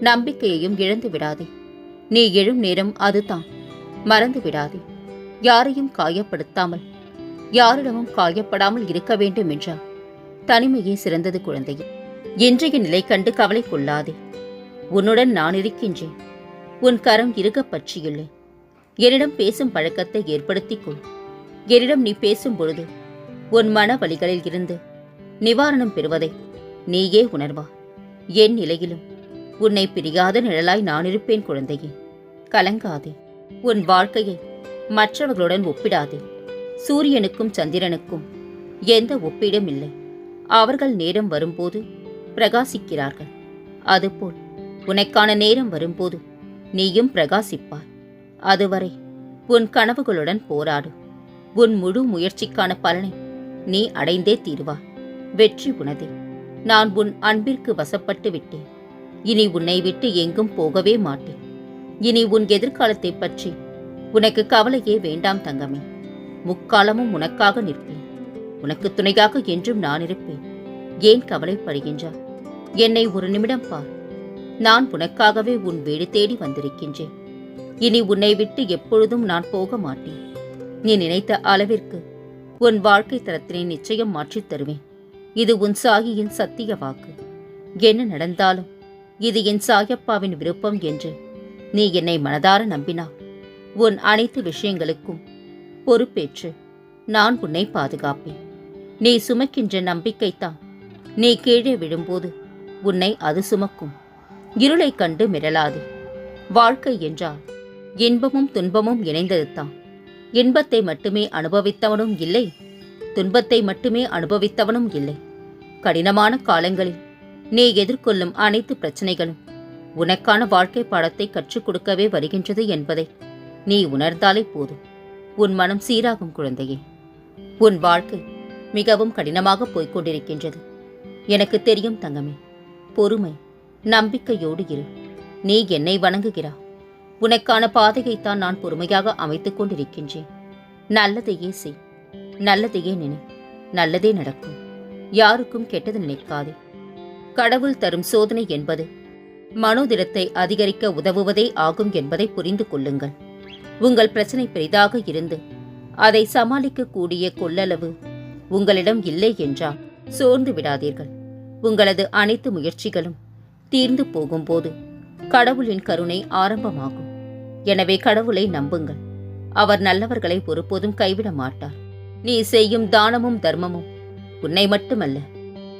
நம்பிக்கையையும் இழந்து விடாதே. நீ எழும் நேரம் அதுதான். மறந்து விடாதே. யாரையும் காயப்படுத்தாமல் யாரிடமும் காயப்படாமல் இருக்க வேண்டும் என்றார். தனிமையே சிறந்தது குழந்தையே. இன்றைய நிலை கண்டு கவலை கொள்ளாதே. உன்னுடன் நான் இருக்கின்றேன். உன் கரம் இருக பற்றியுள்ளேன் என்னிடம் பேசும் பழக்கத்தை ஏற்படுத்திக் கொள் என்னிடம் நீ பேசும் பொழுது உன் மன வழிகளில் இருந்து நிவாரணம் பெறுவதை நீயே உணர்வா என் நிலையிலும் உன்னை பிரியாத நிழலாய் நான் இருப்பேன் குழந்தையே. கலங்காதே. உன் வாழ்க்கையை மற்றவர்களுடன் ஒப்பிடாதே. சூரியனுக்கும் சந்திரனுக்கும் எந்த ஒப்பீடும் இல்லை. அவர்கள் நேரம் வரும்போது பிரகாசிக்கிறார்கள். அதுபோல் உனக்கான நேரம் வரும்போது நீயும் பிரகாசிப்பாய். அதுவரை உன் கனவுகளுடன் போராடு. உன் முழு முயற்சிக்கான பலனை நீ அடைந்தே தீருவாய். வெற்றி உனதே. நான் உன் அன்பிற்கு வசப்பட்டு விட்டேன். இனி உன்னை விட்டு எங்கும் போகவே மாட்டேன். இனி உன் எதிர்காலத்தை பற்றி உனக்கு கவலையே வேண்டாம் தங்கமே. முக்காலமும் உனக்காக நிற்பேன். உனக்கு துணையாக என்றும் நான் இருப்பேன். ஏன் கவலைப்படுகின்றாய்? என்னை ஒரு நிமிடம் பார். நான் உனக்காகவே உன் வீடு தேடி வந்திருக்கின்றேன். இனி உன்னை விட்டு எப்பொழுதும் நான் போக மாட்டேன். நீ நினைத்த அளவிற்கு உன் வாழ்க்கை தரத்தினை நிச்சயம் மாற்றித் தருவேன். இது உன் சாகியின் சத்திய வாக்கு. என்ன நடந்தாலும் இது என் சாயப்பாவின் விருப்பம் என்று. நீ என்னை மனதார நம்பினா. உன் அனைத்து விஷயங்களுக்கும் பொறுப்பேற்று நான் உன்னை பாதுகாப்பேன். நீ சுமக்கின்ற நம்பிக்கைத்தான் நீ கீழே விழும்போது உன்னை அது சுமக்கும். இருளைக் கண்டு மிரளாது. வாழ்க்கை என்றால் இன்பமும் துன்பமும் இணைந்ததுதான். இன்பத்தை மட்டுமே அனுபவித்தவனும் இல்லை. துன்பத்தை மட்டுமே அனுபவித்தவனும் இல்லை. கடினமான காலங்களில் நீ எதிர்கொள்ளும் அனைத்து பிரச்சனைகளும் உனக்கான வாழ்க்கை பாடத்தை கற்றுக் கொடுக்கவே வருகின்றது என்பதை நீ உணர்ந்தாலே போதும். உன் மனம் சீராகும் குழந்தையே. உன் வாழ்க்கை மிகவும் கடினமாக போய்க் கொண்டிருக்கின்றது எனக்கு தெரியும் தங்கமே. பொறுமை நம்பிக்கையோடு இரு. நீ என்னை வணங்குகிறா. உனக்கான பாதையைத்தான் நான் பொறுமையாக அமைத்துக் கொண்டிருக்கின்றேன். நல்லதையே செய். நல்லதையே நினை. நல்லதே நடக்கும். யாருக்கும் கெட்டது நினைக்காதே. கடவுள் தரும் சோதனை என்பது. மனோதிடத்தை அதிகரிக்க உதவுவதே ஆகும் என்பதை புரிந்து கொள்ளுங்கள். உங்கள் பிரச்சனை பெரிதாக இருந்து அதை சமாளிக்கக்கூடிய கொள்ளளவு உங்களிடம் இல்லை என்றால் சோர்ந்து விடாதீர்கள். உங்களது அனைத்து முயற்சிகளும் தீர்ந்து போகும்போது கடவுளின் கருணை ஆரம்பமாகும். எனவே கடவுளை நம்புங்கள். அவர் நல்லவர்களை ஒருபோதும் கைவிட மாட்டார். நீ செய்யும் தானமும் தர்மமும் உன்னை மட்டுமல்ல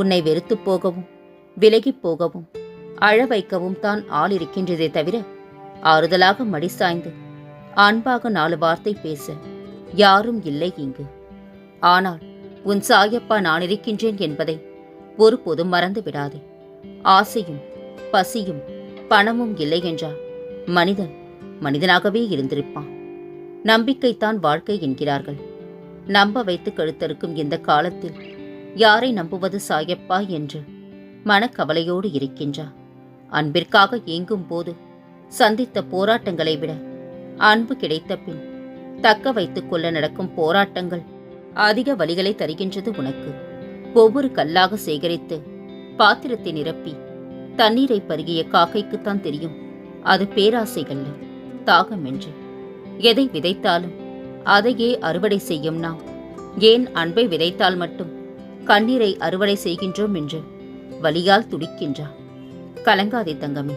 உன்னை வெறுத்துப் போகவும் விலகிப் போகவும் அழ வைக்கவும் தான் ஆள் இருக்கின்றதே தவிர ஆறுதலாக மடி சாய்ந்து அன்பாக நாலு வார்த்தை பேச யாரும் இல்லை இங்கு. ஆனால் உன் சாயப்பா நான் இருக்கின்றேன் என்பதை ஒருபோதும் மறந்து விடாதே. ஆசையும் பசியும் பணமும் இல்லை என்றால் மனிதன் மனிதனாகவே இருந்திருப்பான். நம்பிக்கைத்தான் வாழ்க்கை என்கிறார்கள். நம்ப வைத்து கழுத்தறுக்கும் இந்த காலத்தில் யாரை நம்புவது சாயப்பா என்று மனக்கவலையோடு இருக்கின்றார் அன்பிற்காக ஏங்கும் போது சந்தித்த போராட்டங்களை விட அன்பு கிடைத்த பின் தக்க வைத்துக் கொள்ள நடக்கும் போராட்டங்கள் அதிக வழிகளை தருகின்றது உனக்கு. ஒவ்வொரு கல்லாக சேகரித்து பாத்திரத்தை நிரப்பி தண்ணீரை பருகிய காக்கைக்குத்தான் தெரியும். அது பேராசைகள்ல தாகம் என்று. எதை விதைத்தாலும் அதையே அறுவடை செய்யும் நாம். ஏன் அன்பை விதைத்தால் மட்டும் கண்ணீரை அறுவடை செய்கின்றோம் என்று வலியால் துடிக்கின்றான் கலங்காதே தங்கமே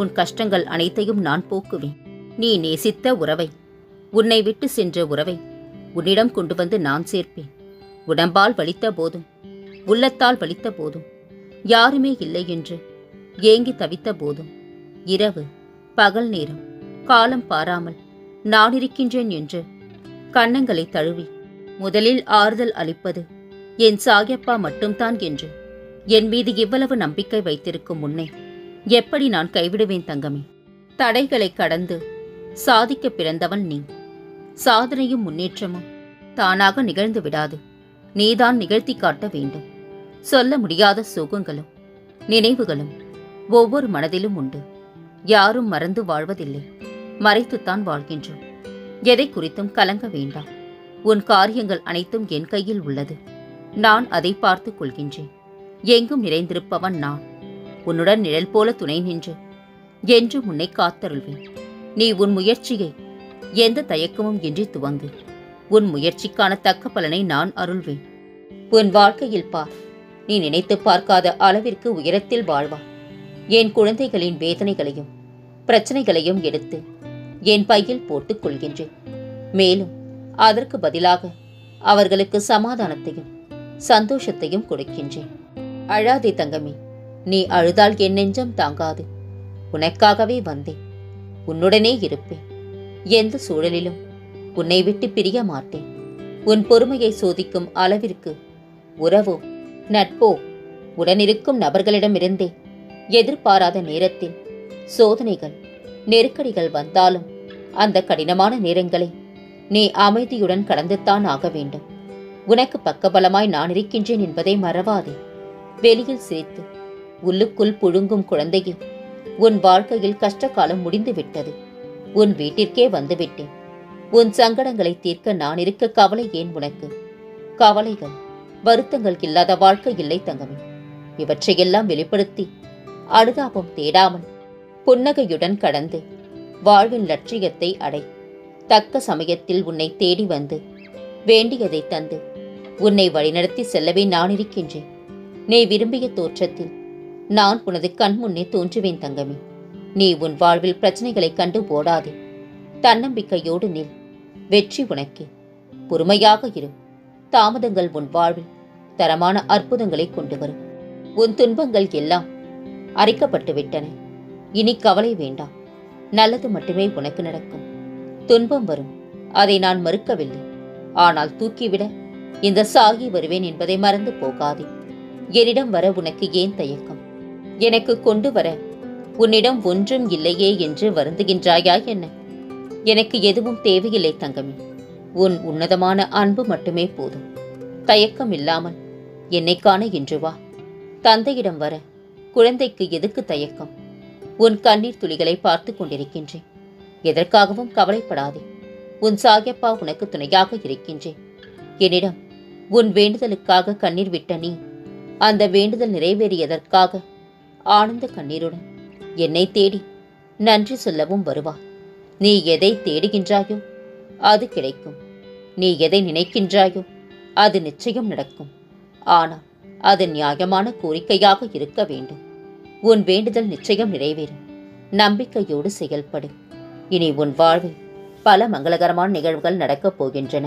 உன் கஷ்டங்கள் அனைத்தையும் நான் போக்குவேன். நீ நேசித்த உறவை உன்னை விட்டு சென்ற உறவை உன்னிடம் கொண்டு வந்து நான் சேர்ப்பேன். உடம்பால் வலித்த போதும் உள்ளத்தால் வலித்த போதும் யாருமே இல்லை என்று ஏங்கி தவித்த போதும் இரவு பகல் நேரம் காலம் பாராமல் நான் இருக்கின்றேன் என்று கன்னங்களை தழுவி முதலில் ஆறுதல் அளிப்பது என் சாயப்பா மட்டும்தான் என்று. என் மீது இவ்வளவு நம்பிக்கை வைத்திருக்கும் முன்னே எப்படி நான் கைவிடுவேன் தங்கமே? தடைகளை கடந்து சாதிக்க பிறந்தவன் நீ. சாதனையும் முன்னேற்றமும் தானாக நிகழ்ந்து விடாது. நீதான் நிகழ்த்தி காட்ட வேண்டும். சொல்ல முடியாத சுகங்களும் நினைவுகளும் ஒவ்வொரு மனதிலும் உண்டு. யாரும் மறந்து வாழ்வதில்லை. மறைத்துத்தான் வாழ்கின்றோம். எதை குறித்தும் கலங்க வேண்டாம். உன் காரியங்கள் அனைத்தும் என் கையில் உள்ளது. நான் அதை பார்த்துக் கொள்கின்றேன். எங்கும் நிறைந்திருப்பவன் நான். உன்னுடன் நிழல் போல துணை நின்று. என்று உன்னை காத்தருள்வேன். நீ உன் முயற்சியை எந்த தயக்கமும் இன்றி துவங்கு. உன் முயற்சிக்கான தக்க பலனை நான் அருள்வேன். உன் வாழ்க்கையில் பார். நீ நினைத்து பார்க்காத அளவிற்கு உயரத்தில் வாழ்வார் என் குழந்தைகளின் வேதனைகளையும் பிரச்சனைகளையும் எடுத்து என் பையில் போட்டுக் கொள்கின்றேன். மேலும் அதற்கு பதிலாக அவர்களுக்கு சமாதானத்தையும் சந்தோஷத்தையும் கொடுக்கின்றேன். அழாதே தங்கமே நீ அழுதால் என் நெஞ்சம் தாங்காது. உனக்காகவே வந்தேன். உன்னுடனே இருப்பேன். எந்த சூழலிலும் உன்னை விட்டு பிரிய மாட்டேன். உன் பொறுமையை சோதிக்கும் அளவிற்கு உறவோ நட்போ உடனிருக்கும் நபர்களிடமிருந்தே எதிர்பாராத நேரத்தில் சோதனைகள் நெருக்கடிகள் வந்தாலும் அந்த கடினமான நேரங்களை நீ அமைதியுடன் கடந்துத்தான் ஆக வேண்டும். உனக்கு பக்கபலமாய் நான் இருக்கின்றேன் என்பதை மறவாதே. வெளியில் சிரித்து உள்ளுக்குள் புழுங்கும் குழந்தையும் உன் வாழ்க்கையில் கஷ்டகாலம் முடிந்து விட்டது உன் வீட்டிற்கே வந்துவிட்டேன். உன் சங்கடங்களை தீர்க்க நான் இருக்க கவலை ஏன் உனக்கு? கவலைகள் வருத்தங்கள் இல்லாத வாழ்க்கை இல்லை தங்கமே. இவற்றையெல்லாம் வெளிப்படுத்தி அனுதாபம் தேடாமல் புன்னகையுடன் கடந்து வாழ்வின் லட்சியத்தை அடை தக்க சமயத்தில் உன்னை தேடி வந்து வேண்டியதை தந்து உன்னை வழிநடத்தி செல்லவே நான் இருக்கின்றேன். நீ விரும்பிய தோற்றத்தில் நான் உனது கண் முன்னே தோன்றுவேன் தங்கமே. நீ உன் வாழ்வில் பிரச்சனைகளைக் கண்டு போடாதே தன்னம்பிக்கையோடு நில். வெற்றி உனக்கே. பொறுமையாக இரு. தாமதங்கள் உன் வாழ்வில் தரமான அற்புதங்களை கொண்டு வரும். உன் துன்பங்கள் எல்லாம் அரைக்கப்பட்டு விட்டன. இனி கவலை வேண்டாம். நல்லது மட்டுமே உனக்கு நடக்கும். துன்பம் வரும். அதை நான் மறுக்கவில்லை. ஆனால் தூக்கிவிட இந்த சாகி வருவேன் என்பதை மறந்து போகாதே. என்னிடம் வர உனக்கு ஏன் தயக்கம்? எனக்கு கொண்டு வர. உன்னிடம் ஒன்றும் இல்லையே என்று வருந்துகின்றாயா என்ன? எனக்கு எதுவும் தேவையில்லை தங்கமே. உன் உன்னதமான அன்பு மட்டுமே போதும். தயக்கம் இல்லாமல் என்னை காண இன்று வா. தந்தையிடம் வர. குழந்தைக்கு எதுக்கு தயக்கம்? உன் கண்ணீர் துளிகளை பார்த்து கொண்டிருக்கின்றேன். எதற்காகவும் கவலைப்படாதே. உன் சாயப்பா உனக்கு துணையாக இருக்கின்றேன். என்னிடம் உன் வேண்டுதலுக்காக கண்ணீர் விட்ட நீ அந்த வேண்டுதல் நிறைவேறியதற்காக ஆனந்த கண்ணீருடன் என்னை தேடி நன்றி சொல்லவும் வருவா. நீ எதை தேடுகின்றாயோ அது கிடைக்கும். நீ எதை நினைக்கின்றாயோ அது நிச்சயம் நடக்கும். ஆனால் அது நியாயமான கோரிக்கையாக இருக்க வேண்டும். உன் வேண்டுதல் நிச்சயம் நிறைவேறும். நம்பிக்கையோடு செயல்படு. இனி உன் வாழ்வில் பல மங்களகரமான நிகழ்வுகள் நடக்கப் போகின்றன.